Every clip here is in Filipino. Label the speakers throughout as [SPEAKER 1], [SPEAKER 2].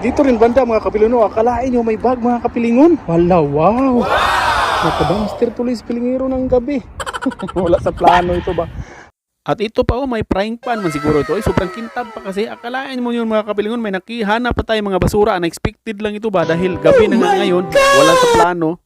[SPEAKER 1] Dito rin banda mga kapilingon, akalain nyo may bag mga kapilingon. Wala, wow! Nakabangster tuloy sa pilingero ng gabi. Wala sa plano ito ba? At ito pa oh, may frying pan man siguro ito. Ay, sobrang kintab pa kasi. Akalain mo yun mga kapilingon, may nakihanap pa tayo mga basura. Unexpected lang ito ba? Dahil gabi na nga ngayon, wala sa plano.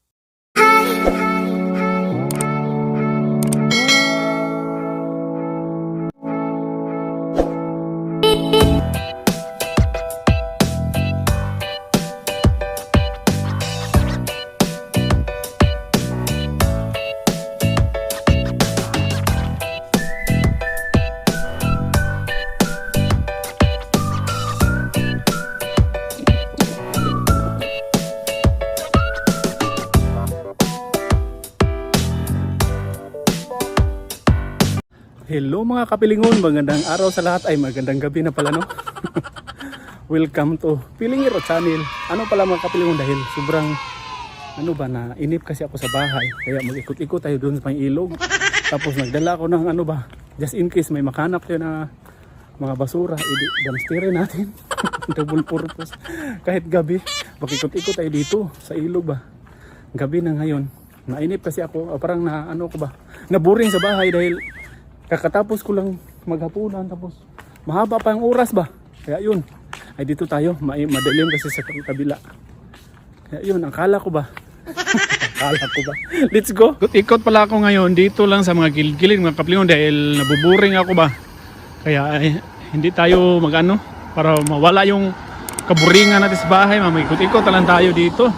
[SPEAKER 1] Mga kapilingon, magandang araw sa lahat ay magandang gabi na pala no. Welcome to Pilingiro Channel. Ano pala mga kapilingon dahil sobrang ano ba na inip kasi ako sa bahay kaya mag-ikot-ikot tayo doon sa may ilog. Tapos nagdala ako ng ano ba just in case may makanap tayo na mga basura, edi dumpsterin natin. Double purpose. Kahit gabi, makikot-ikot tayo dito sa ilog ba. Gabi na ngayon. Nainip kasi ako, ah, parang na ano ko ba, naboring sa bahay dahil kakatapos ko lang maghapunan tapos mahaba pa yung oras ba? Kaya yun. Ay dito tayo. Ma madilim kasi sa kabila. Kaya yun ang kala ko ba? Akala ko ba? Let's go. Ikot pala ako ngayon. Dito lang sa mga gilgilid mga kaplingon dahil nabuburing ako ba? Kaya ay, hindi tayo magano para mawala yung kaburingan natin sa bahay. Mamikot-ikot lang tayo dito.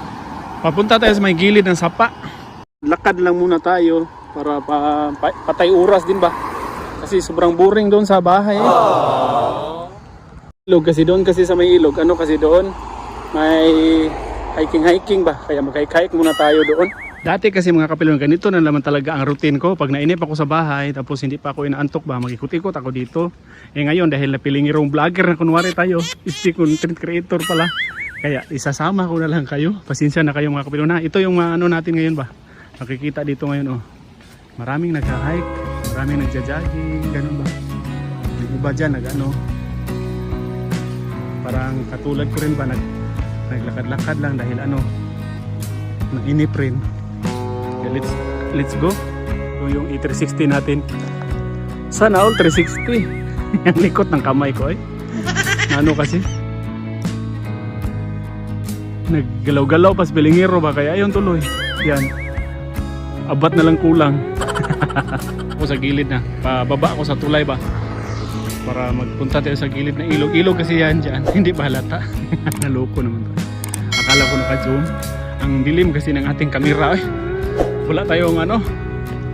[SPEAKER 1] Papunta tayo sa may gilid ng sapa. Lakad lang muna tayo para pa, pa, patay oras din ba kasi sobrang boring doon sa bahay. Eh. Ilog kasi doon kasi sa may ilog. Ano kasi doon? May hiking-hiking ba? Kaya mag-hike muna tayo doon. Dati kasi mga kapilon, ganito na naman talaga ang routine ko. Pag nainip ako sa bahay, tapos hindi pa ako inaantok ba, mag-ikot-ikot ako dito. Eh ngayon, dahil napilingirong vlogger na kunwari tayo, ispi content creator pala. Kaya isasama ko na lang kayo. Pasensya na kayo mga kapilon na. Ito yung ano natin ngayon ba? Nakikita dito ngayon oh. Maraming nag-hike, maraming nagja-jogging, ganun ba? Yung iba dyan nag ano, parang katulad ko rin ba nag naglakad-lakad lang dahil ano nainip rin. Okay, let's let's go. So, yung E360 natin. Sana all 360 ang likot ng kamay ko eh. Ano kasi? Naggalaw-galaw pas bilingero ba? Kaya ayun tuloy. Yan. Abat na lang kulang ako sa gilid na. Pababa ako sa tulay ba? Para magpunta tayo sa gilid na ilog. Ilog kasi yan dyan. Hindi ba halata? Naloko naman tayo akala ko naka-zoom. Ang dilim kasi ng ating kamera eh. wala tayong ano.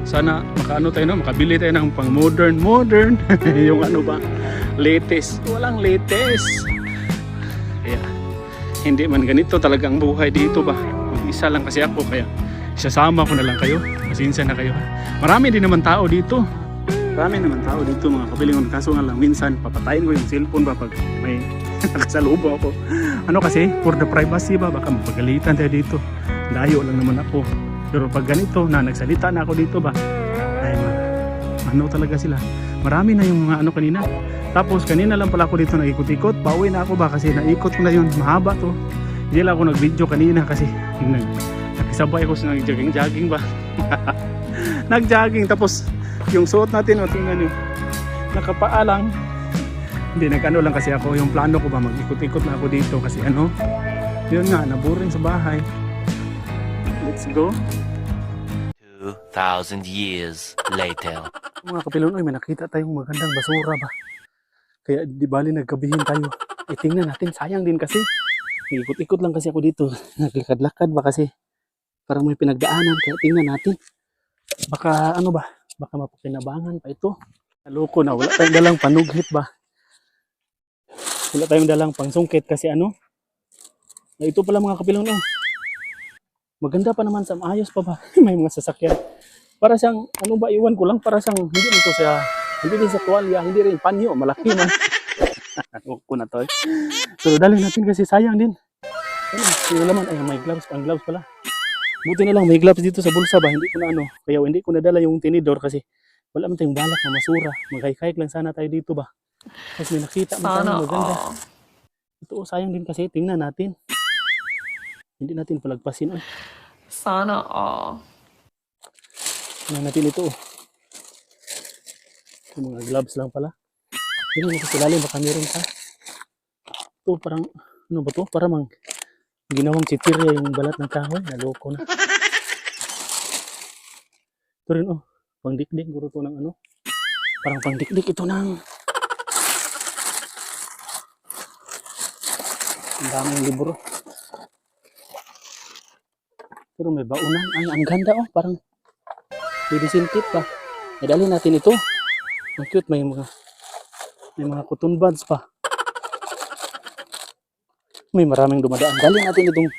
[SPEAKER 1] Sana makaano tayo no? Makabili tayo ng pang modern modern. Yung ano ba? Latest. Walang latest. Kaya hindi man ganito talaga ang buhay dito ba? Mag-isa lang kasi ako kaya isasama ko na lang kayo pasensya na kayo. Marami din naman tao dito. Marami naman tao dito mga kabilingon kaso nga lang minsan papatayin ko yung cellphone ba pag may nakasalubo ako. Ano kasi for the privacy ba baka mapagalitan tayo dito. Layo lang naman ako. Pero pag ganito na nagsalita na ako dito ba ay ano talaga sila. Marami na yung mga ano kanina. Tapos kanina lang pala ako dito naikot-ikot. Pauwi na ako ba kasi naikot ko na yun. Mahaba to. Hindi lang ako nag video kanina kasi nag, nakisabay ako sa nag-jogging-jogging ba? Nag-jogging. Tapos yung suot natin o tingnan nyo. Nakapaa lang hindi nag-ano lang kasi ako. Yung plano ko ba mag-ikot-ikot na ako dito kasi ano yun nga naboring sa bahay. Let's go.
[SPEAKER 2] 2,000 years later.
[SPEAKER 1] mga kapilon ay may nakita tayong magandang basura ba? Kaya di bali nagkabihin tayo. Eh tingnan natin. Sayang din kasi. Ikot-ikot lang kasi ako dito. Naglakad-lakad ba kasi parang may pinagdaanan. Kaya tingnan natin. Baka ano ba? Baka mapakinabangan pa ito. Naloko na. Wala tayong dalang panughit ba? Wala tayong dalang pangsungkit kasi ano? Na ito pala mga kapilon oh. maganda pa naman sa maayos pa ba? May mga sasakyan. Para siyang ano ba iwan ko lang para siyang hindi nito siya hindi din sa tuwalya hindi rin panyo malaki man. Huwag ko na to eh. So dali natin kasi sayang din. Ayun, sino naman ay may gloves, ang gloves pala. Buti na lang may gloves dito sa bulsa ba, hindi ko na ano. Kaya hindi ko nadala yung tinidor kasi wala man tayong balak na masura. Mag-hike lang sana tayo dito ba. Tapos may nakita man tayo maganda. Ito, oh, sayang din kasi. Tingnan natin. Hindi natin palagpasin. Ay,
[SPEAKER 3] Sana all.
[SPEAKER 1] tingnan natin ito. oh. Ito, mga gloves lang pala. Tingnan natin sa ilalim. Baka meron pa. Ito, parang, ano ba to? Parang mang, ginawang chichirya yung balat ng kahoy. Naloko na. Ito rin, oh. Pangdikdik. Guro to ng ano. Parang pangdikdik ito ng Ang daming libro. Pero may baunan. Ay, ang ganda oh. Parang kit pa. Idali natin ito. Ang cute. May mga may mga cotton buds pa. May maraming dumadaan. Dali natin itong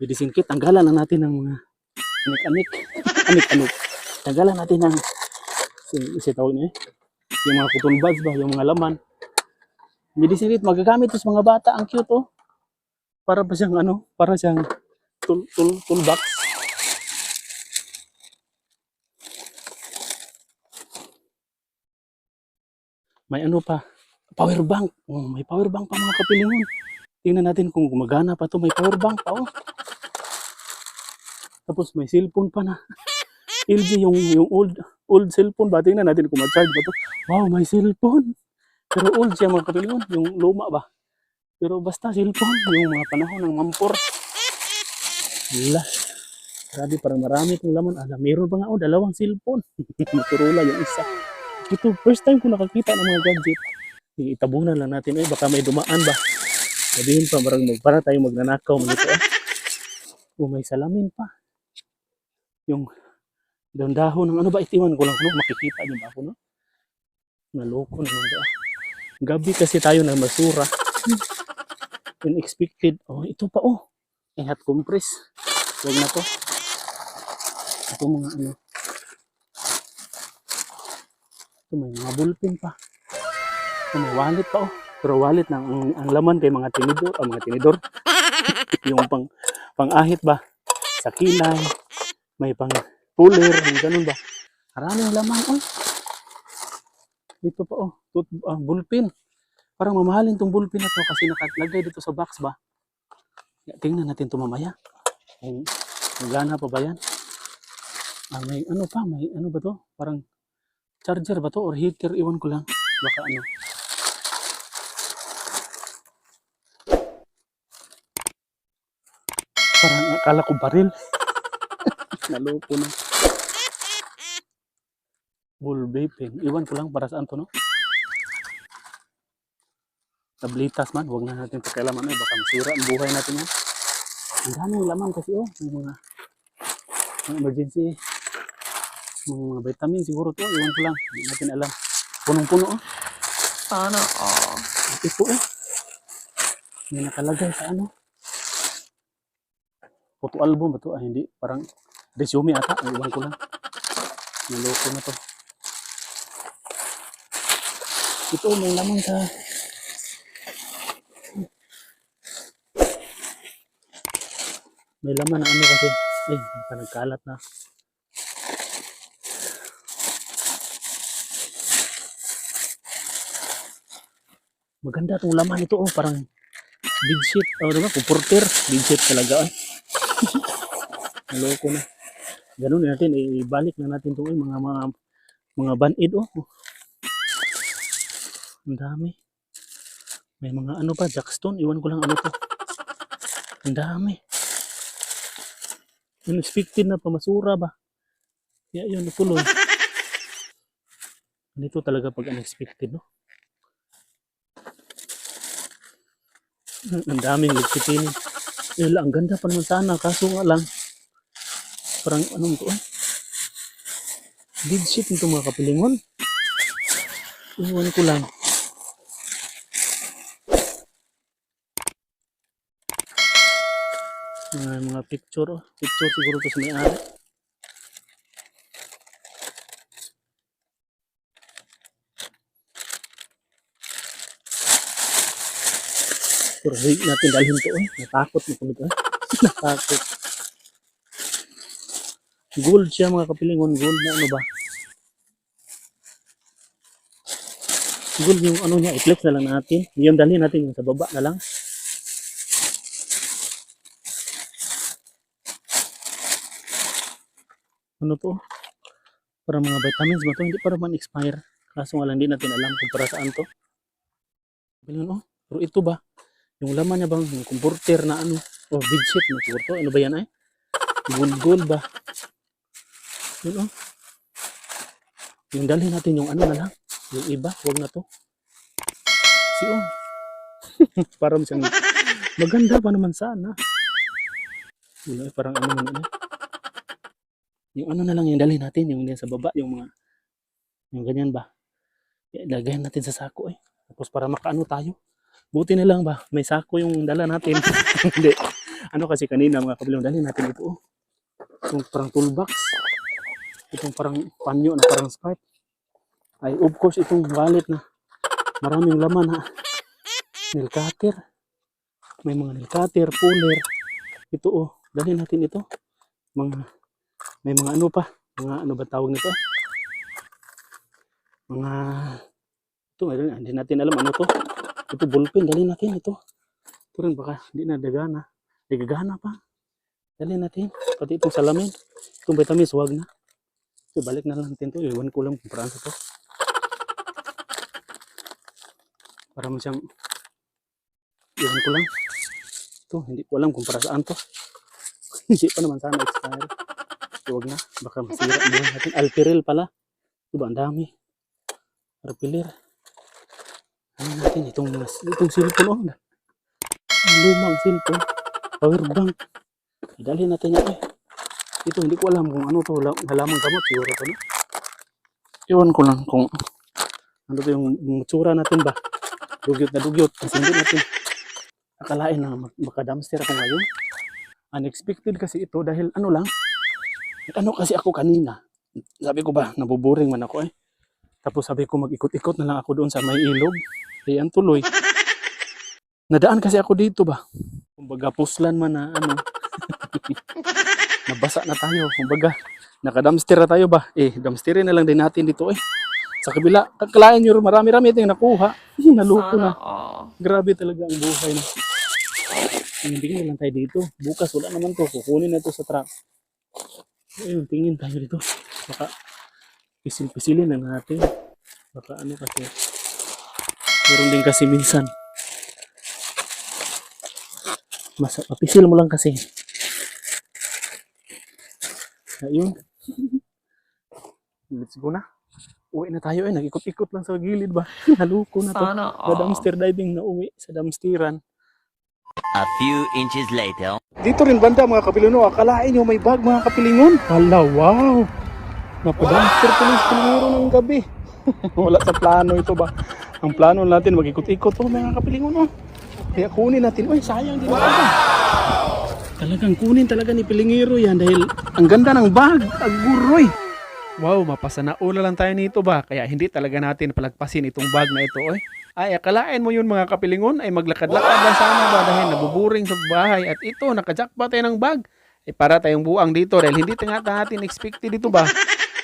[SPEAKER 1] medicine kit. Tanggalan na natin ng mga anik-anik. Anik-anik. Tanggalan natin ng si, tawag niya eh. Yung mga cotton buds ba? Yung mga laman. Medicine kit. Magagamit sa mga bata. Ang cute oh para ba siyang ano, para siyang tool, tool, toolbox. May ano pa, power bank. Oh, may power bank pa mga kapilingon. Tingnan natin kung gumagana pa to. May power bank pa oh. Tapos may cellphone pa na. LG yung, yung old old cellphone ba? Tingnan natin kung ma-charge ba to. Wow, may cellphone. Pero old siya mga kapilingon. Yung luma ba? Pero basta cellphone, yung mga panahon ng mampor. Wala. Grabe, parang marami itong laman. Alam, meron pa nga oh, dalawang cellphone. Motorola yung isa. Ito, first time ko nakakita ng mga gadget. Itabunan lang natin, eh, baka may dumaan ba. Sabihin pa, parang mag, para tayo magnanakaw. Mga ito, eh. Oh, may salamin pa. Yung dahon ng ano ba, itiwan ko lang kung makikita niyo ba ako, no? Naloko naman ba. Gabi kasi tayo na masura unexpected. Oh, ito pa oh. Hot compress. Huwag na to. Ito mga ano. Ito may mga ballpen pa. Ito may wallet pa oh. Pero wallet na ang, ang laman kay mga tinidor, ah, mga tinidor. yung pang pang-ahit ba? Sa kilay. May pang puller, yung ganun ba? Maraming laman oh. Ito pa oh, tooth, ah, bullpen. Parang mamahalin tong bullpen na to kasi nakalagay dito sa box ba. Tingnan natin to mamaya. Kung magana pa ba yan? Ah, may ano pa, may ano ba to? Parang charger ba to or heater? Iwan ko lang. Baka ano. Parang akala ko baril. Naloko na. Bull vaping. Iwan ko lang para saan to no? tablitas man, huwag na natin pakialaman eh, baka masira ang buhay natin yan. Ang daming laman kasi oh, may mga, mga emergency, mga vitamin siguro to, iwan ko lang, hindi natin alam. Punong-puno oh,
[SPEAKER 3] Sana all.
[SPEAKER 1] ito eh. May nakalagay sa ano. Photo album to? Ah, hindi, parang resume ata, iwan ko lang. Naloko na to. Ito, may laman sa May laman na ano kasi. Ay, baka nagkalat na. Maganda itong laman ito oh, parang bedsheet. O oh, diba, comforter. Bedsheet talaga oh. Naloko na. Ganun natin, ibalik na natin itong mga mga mga band-aid oh. Ang dami. May mga ano pa, jackstone. Iwan ko lang ano to. Ang dami. Unexpected na pamasura ba? Kaya yun, natuloy. Dito talaga pag unexpected, no? Ang daming ligpitin. Lang, ang ganda pa naman sana. Kaso nga lang, parang anong to? Big shit nito mga kapilingon. Iwan ko lang. Mga, mga picture, oh. picture siguro to sa may-ari. Pero Kursi natin dalhin to. Eh. Natakot na kulit. Eh. Natakot. Gold siya mga kapilingon. Gold na ano ba? Gold yung ano niya. I-clip na lang natin. Yung dalhin natin yung sa baba na lang. Ano to? Para mga vitamins ba to? Hindi para man expire. Kaso nga lang hindi natin alam kung para saan to. Ganun oh. Pero ito ba? Yung laman niya bang yung converter na ano? Oh, bedsheet na siguro to. Ano ba yan ay? Gold gold ba? Yun oh. Yung dalhin natin yung ano na lang. Yung iba, wag na to. Si oh. parang siyang maganda pa naman sana. Wala, eh, parang ano man ano. Yung ano na lang yung dalhin natin, yung yan sa baba, yung mga, yung ganyan ba. Ilagayan natin sa sako eh. Tapos para makaano tayo. Buti na lang ba, may sako yung dala natin. Hindi. Ano kasi kanina mga kabilang dalhin natin ito oh. Yung parang toolbox. Itong parang panyo na parang scarf. Ay, of course, itong wallet na maraming laman ha. Nail cutter. May mga nail cutter, puller. Ito oh, dalhin natin ito. Mga, may mga ano pa. Mga ano ba tawag nito? Mga, ito, hindi natin alam ano to. Ito, ballpen, dalhin natin ito. Ito rin baka, hindi na dagana. Ay, gagana pa. Dalhin natin. Pati itong salamin. Itong vitamins, wag na. Ito, balik na lang natin to. Iwan ko lang kung paraan sa to. Para mo siyang iwan ko lang. Ito, hindi ko alam kung saan to. hindi pa naman sana expire. Na. Baka. Alperil pala. Ito ba, ang dami. Alperil. Ano natin, itong, itong cellphone. Oh. Ang lumang cellphone. Power bank. Dalhin natin yan eh. Ito, hindi ko alam kung ano to. Wala- Halaman gamot. Siguro to no? Iwan ko lang kung ano to yung, yung natin ba. Dugyot na dugyot. Kasi hindi natin akalain na makadamster ako ngayon. Unexpected kasi ito dahil ano lang. Ano kasi ako kanina. Sabi ko ba, nabuboring man ako eh. Tapos sabi ko mag-ikot-ikot na lang ako doon sa may ilog. Ayan tuloy. Nadaan kasi ako dito ba. Kumbaga puslan man na ano. Nabasa na tayo. Kumbaga, nakadamster na tayo ba? Eh, damsterin na lang din natin dito eh. Sa kabila, kakalain nyo, marami-rami ito yung nakuha. Naluko
[SPEAKER 3] Sana
[SPEAKER 1] na.
[SPEAKER 3] all.
[SPEAKER 1] Grabe talaga ang buhay na. Ayun, tingin na lang tayo dito. Bukas wala naman to. Kukunin na to sa truck. Ayun, tingin tayo dito. Baka pisil-pisilin na natin. Baka ano kasi. Meron din kasi minsan. Mas papisil mo lang kasi. Ayun. Let's go na. Uwi na tayo eh. Nag-ikot-ikot lang sa gilid ba? Naluko na to.
[SPEAKER 3] Sana
[SPEAKER 1] Na
[SPEAKER 3] all.
[SPEAKER 1] dumpster diving na uwi sa dumpsteran.
[SPEAKER 2] A few inches later.
[SPEAKER 1] Dito rin banda mga kapiluno, akalain nyo may bag mga kapilingon. Hala, wow! Napadumpster tuloy sa pilinguro ng gabi. Wala sa plano ito ba? Ang plano natin mag-ikot-ikot to mga kapilingon. Oh. Kaya kunin natin. Uy, sayang din wow! Talagang kunin talaga ni Pilingiro yan dahil ang ganda ng bag. Aguroy! Wow, mapasanaula lang tayo nito ba? Kaya hindi talaga natin palagpasin itong bag na ito. Oy. Ay, akalain mo yun mga kapilingon ay maglakad-lakad lang sana ba dahil nabuburing sa bahay at ito, nakajakpa tayo ng bag. Eh para tayong buang dito dahil hindi nga natin expected dito ba?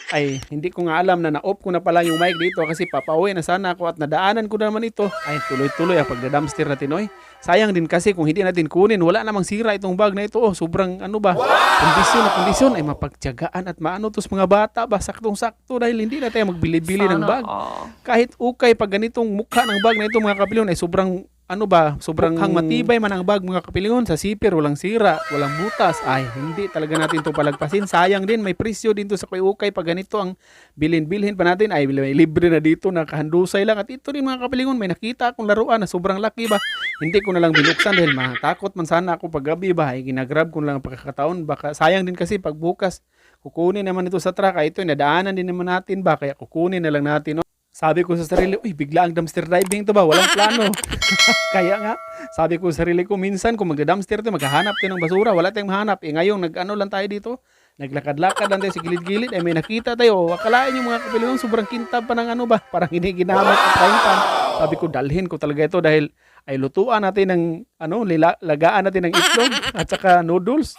[SPEAKER 1] Ay, hindi ko nga alam na na-off ko na pala yung mic dito kasi papauwi na sana ako at nadaanan ko na naman ito. Ay, tuloy-tuloy ang pagda-dumpster natin, oy. Sayang din kasi kung hindi natin kunin, wala namang sira itong bag na ito. Oh, sobrang ano ba? Kondisyon na kondisyon ay mapagtiyagaan at maano to sa mga bata ba? Saktong-sakto dahil hindi na tayo magbili-bili ng bag
[SPEAKER 3] all.
[SPEAKER 1] kahit ukay pag ganitong mukha ng bag na ito mga kapilingon ay sobrang ano ba, sobrang hang matibay man ang bag mga kapilingon sa sipir, walang sira, walang butas. Ay, hindi talaga natin to palagpasin. Sayang din, may presyo din to sa kay ukay pag ganito ang bilhin-bilhin pa natin. Ay, may libre na dito, nakahandusay lang. At ito din mga kapilingon, may nakita akong laruan na sobrang laki ba. Hindi ko na lang binuksan dahil matakot man sana ako pag gabi ba. Ay, ginagrab ko na lang ang pagkakataon. Baka sayang din kasi pag bukas, kukunin naman ito sa truck. Ay, ito, nadaanan din naman natin ba. Kaya kukunin na lang natin. No? Sabi ko sa sarili, uy, bigla ang dumpster diving to ba? Walang plano. Kaya nga, sabi ko sa sarili ko, minsan kung magda-dumpster to, maghahanap tayo ng basura, wala tayong mahanap. Eh ngayon, nag-ano lang tayo dito, naglakad-lakad lang tayo sa gilid-gilid, eh may nakita tayo. Akalain yung mga kapilyon, sobrang kintab pa ng ano ba, parang hindi ginamit ang frying pan. Sabi ko, dalhin ko talaga ito dahil ay lutuan natin ng ano, lila, lagaan natin ng itlog at saka noodles.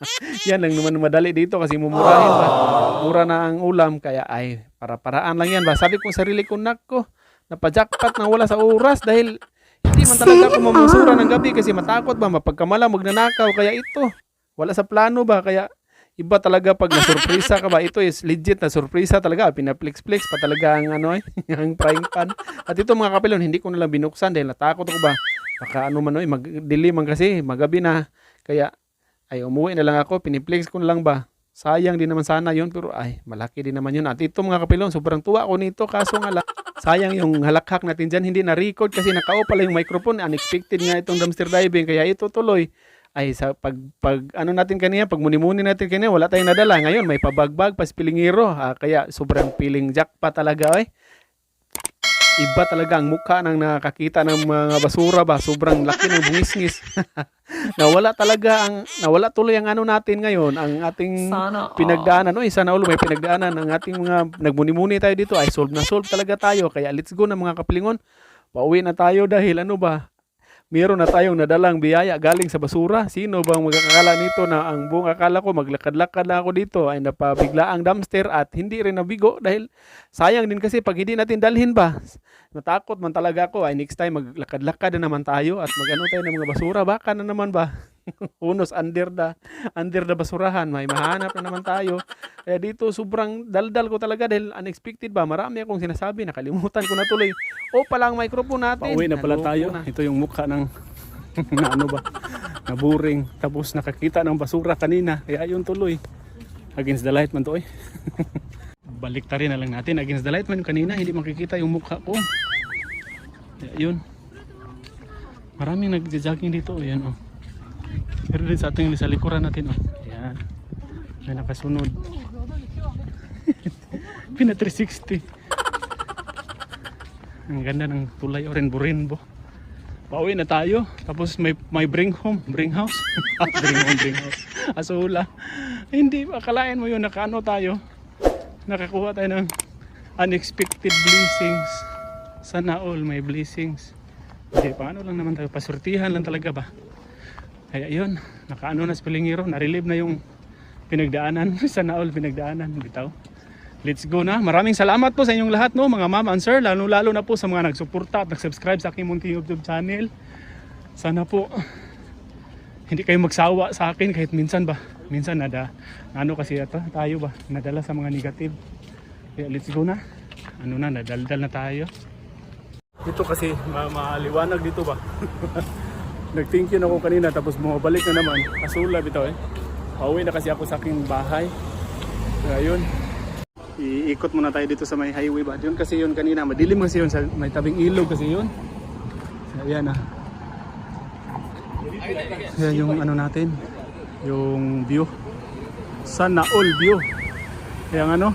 [SPEAKER 1] yan lang naman madali dito kasi mumurahin ba. Mura na ang ulam kaya ay para-paraan lang yan ba. Sabi ko sa sarili ko, nako, napajakpat na wala sa oras dahil hindi man talaga ako mamusura ng gabi kasi matakot ba mapagkamala magnanakaw kaya ito wala sa plano ba kaya
[SPEAKER 4] Iba talaga pag na-surpresa ka ba, ito is legit na surpresa talaga. Pinaplex-flex pa talaga ang ano eh, ang frying pan. At ito mga kapilon, hindi ko nalang binuksan dahil natakot ako ba. Baka ano man eh, mag-dilim kasi, magabi na. Kaya, ay umuwi na lang ako, piniplex ko na lang ba. Sayang din naman sana yun, pero ay, malaki din naman yun. At ito mga kapilon, sobrang tuwa ko nito, kaso nga lang, sayang yung halakhak natin dyan, hindi na-record kasi nakao pala yung microphone. Unexpected nga itong dumpster diving, kaya ito tuloy. Ay, sa pag, pag ano natin kanina, pag muni-muni natin kanina, wala tayong nadala. Ngayon, may pabagbag, paspilingiro. Ah, kaya sobrang piling jack pa talaga, eh. Iba talaga ang mukha ng nakakita ng mga basura ba. Sobrang laki ng bungisngis. nawala talaga ang, nawala tuloy ang ano natin ngayon, ang ating
[SPEAKER 3] Sana
[SPEAKER 4] pinagdaanan. No, isa na ulo, may pinagdaanan. Ang ating mga nagmuni-muni tayo dito ay solve na solve talaga tayo. Kaya let's go na mga kapilingon. Pauwi na tayo dahil ano ba, meron na tayong nadalang biyaya galing sa basura. Sino bang magkakala nito na ang buong akala ko maglakad-lakad na ako dito ay napabigla ang dumpster at hindi rin nabigo dahil sayang din kasi pag hindi natin dalhin ba, natakot man talaga ako ay next time maglakad-lakad na naman tayo at magano tayo ng mga basura baka na naman ba unos under the under the basurahan may mahanap na naman tayo kaya dito sobrang daldal ko talaga dahil unexpected ba marami akong sinasabi nakalimutan ko na tuloy o pala ang microphone natin
[SPEAKER 1] Pauwi na pala
[SPEAKER 4] Naloko
[SPEAKER 1] tayo.
[SPEAKER 4] na.
[SPEAKER 1] Ito yung mukha ng na ano ba, na boring. Tapos nakakita ng basura kanina. Kaya yun tuloy. Against the light man to eh. Balik rin na lang natin. Against the light man kanina. Hindi makikita yung mukha ko. Yun. Maraming nagja-jogging dito. Ayan oh. Pero din sa ating sa likuran natin oh. Ayan. May nakasunod. Pina 360. Ang ganda ng tulay o rainbow Pauwi na tayo. Tapos may may bring home, bring house. bring home, bring house. Asula. Hindi akalain mo yun nakaano tayo. Nakakuha tayo ng unexpected blessings. Sana all may blessings. Okay, paano lang naman tayo? Pasurtihan lang talaga ba? Kaya yun, nakaano na sa Pilingiro, na-relieve na yung pinagdaanan. Sana all pinagdaanan. Bitaw. Let's go na. Maraming salamat po sa inyong lahat, no, mga ma'am and sir. Lalo-lalo na po sa mga nagsuporta at nag-subscribe sa aking munting YouTube channel. Sana po hindi kayo magsawa sa akin kahit minsan ba. Minsan nada, ano kasi ito, tayo ba, nadala sa mga negative. Kaya let's go na. Ano na, nadaldal na tayo. Dito kasi ma maaliwanag dito ba. Nag-thank you na ako kanina tapos bumabalik na naman. Asula bitaw eh. Pauwi na kasi ako sa aking bahay. Kaya yun, iikot muna tayo dito sa may highway ba yun kasi yun kanina madilim kasi yun sa may tabing ilog kasi yun ayan ah yan yung ano natin yung view. Sana all view. Kaya ano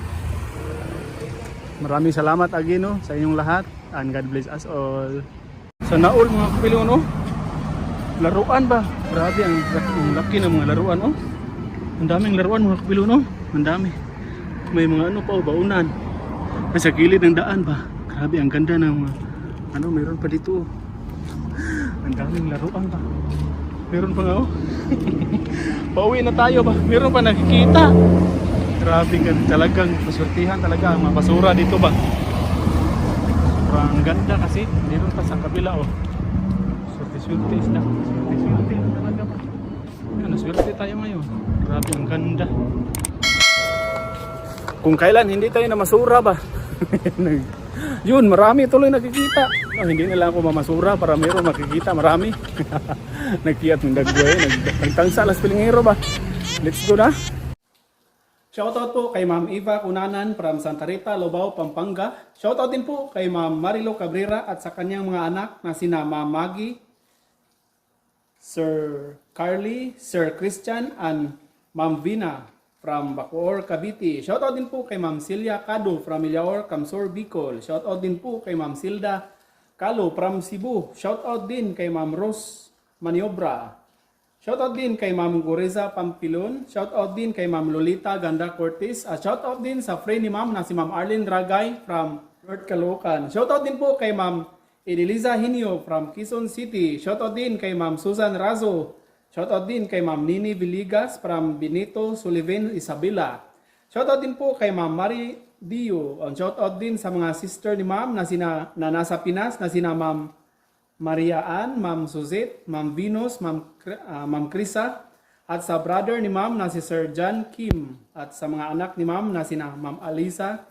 [SPEAKER 1] maraming salamat again no, sa inyong lahat and God bless us all. Sana all mga kapilyo no? Laruan ba? Grabe ang, ang laki ng mga laruan oh. Ang daming laruan mga kapilyo no? Ang dami. May mga ano pa o baunan. Nasa gilid ng daan ba? Grabe ang ganda ng mga ano meron pa dito ang daming laruan ba? Meron pa nga oh pauwi na tayo ba? Meron pa nakikita. Grabe gan talagang pasurtihan talaga ang mga basura dito ba? Sobrang ganda kasi. Meron pa sa kabila oh. Swerte-swerte isla lang talaga ba? Ano swerte tayo ngayon. Grabe ang ganda. Kung kailan hindi tayo na masura ba? Yun marami tuloy nakikita. Oh, hindi na lang ako mamasura para meron makikita marami nagkiyat ng dagway nagtangsa las pilingero ba let's go na Shoutout po kay Ma'am Eva Kunanan from Santa Rita, Lobao, Pampanga. Shoutout din po kay Ma'am Marilo Cabrera at sa kanyang mga anak na sina Ma'am Maggie, Sir Carly, Sir Christian, and Ma'am Vina from Bacoor, Cavite. Shoutout din po kay Ma'am Celia Cado from Ilaor, Camsor, Bicol. Shoutout din po kay Ma'am Silda Calo from Cebu. Shoutout din kay Ma'am Rose Maniobra. Shoutout din kay Ma'am Goriza Pampilon. Shoutout din kay Ma'am Lolita Ganda Cortez. At shoutout din sa friend ni Ma'am na si Ma'am Arlene Dragay from North Caloocan. Shoutout din po kay Ma'am Edeliza Hinio from Quezon City. Shoutout din kay Ma'am Susan Razo. Shoutout din kay Ma'am Nini Villegas from Benito Sullivan, Isabela. Shoutout din po kay Ma'am Mari Dio. Shoutout din sa mga sister ni Ma'am na, na nasa Pinas na sina Ma'am Maria Ann, Ma'am Suzette, Ma'am Venus, Ma'am, ah, Ma'am Krisa, At sa brother ni ma'am na si Sir John Kim. At sa mga anak ni ma'am na sina ma'am Alisa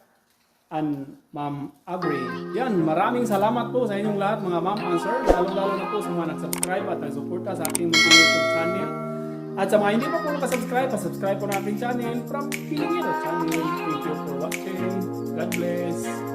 [SPEAKER 1] and ma'am Abre. Yan, maraming salamat po sa inyong lahat mga ma'am and sir. Lalo-lalo na po sa mga nag-subscribe at nagsuporta sa aking munting YouTube channel. At sa mga hindi pa po nakasubscribe, pa-subscribe po na ating channel from Pilingiro Channel. Thank you for watching. God bless.